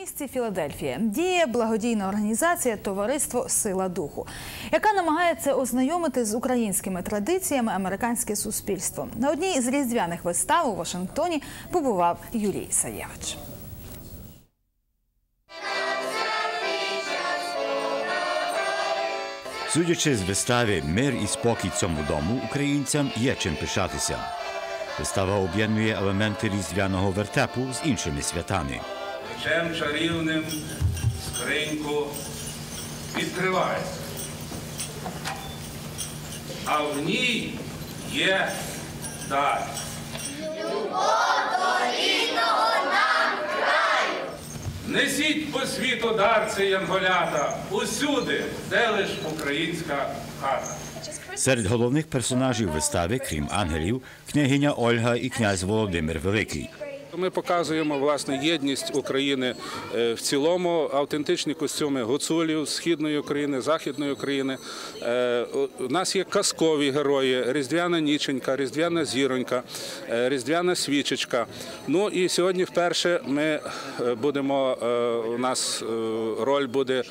місті Філадельфія діє благодійна організація Товариство Сила Духу, яка намагається ознайомити з українськими традиціями американське суспільство. На одній з різдвяних вистав у Вашингтоні побував Юрій Саєвич. Судячи з вистави Мир і спокій цьому дому українцям є чим пишатися. Вистава об'єднує елементи різдвяного вертепу з іншими святами. Мечем чарівним скриньку відкривається. А в ній є дар. Несіть по світу дар цей янголята, усюди, де лиш українська хата. Серед головних персонажів вистави, крім ангелів, княгиня Ольга і князь Володимир Великий. Ми показуємо власне єдність України е, в цілому, автентичні костюми гуцулів східної України, західної України. Е, У нас є казкові герої: Різдвяна Ніченька, Різдвяна Зіронька, е, Різдвяна Свічечка. Ну і сьогодні вперше ми будемо. У нас роль буде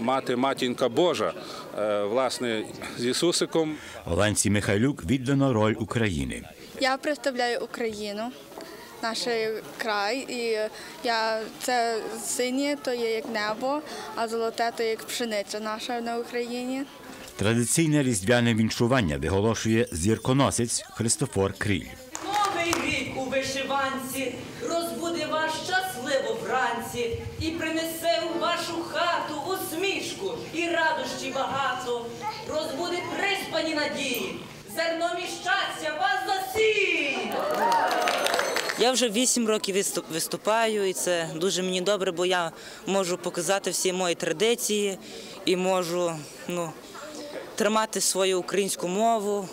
мати матінка Божа, власне, з Ісусиком. Оленці Михайлюк віддано роль України. Я представляю Україну, наш край, і я це синє, то є як небо, а золоте то як пшениця наша на Україні. Традиційне різдвяне віншування виголошує зірконосець Христофор Кріль. Новий рік у вишиванці розбуде вас щасливо вранці і принесе у вашу хату усмішку і радощі багато. Розбуде приспані надії, зерном і щастя вас засіє. Я вже вісім років виступ- виступаю, і це дуже мені добре, бо я можу показати всі мої традиції і можу ну, тримати свою українську мову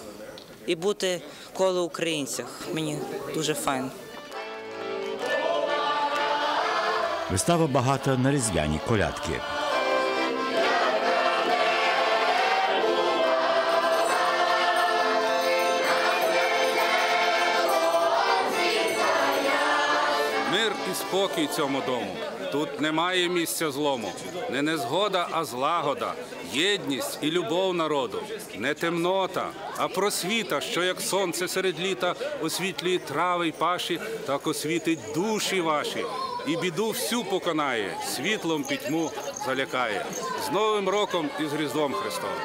і бути коло українців. Мені дуже файно. Вистава багата на різдвяні колядки. І спокій цьому дому. Тут немає місця злому. Не незгода, а злагода, єдність і любов народу. Не темнота, а просвіта, що як сонце серед літа освітлює трави й паші, так освітить душі ваші. І біду всю поконає, світлом пітьму залякає. З Новим роком і з Різдвом Христовим.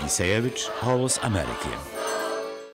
Юрій Саєвич, Голос Америки.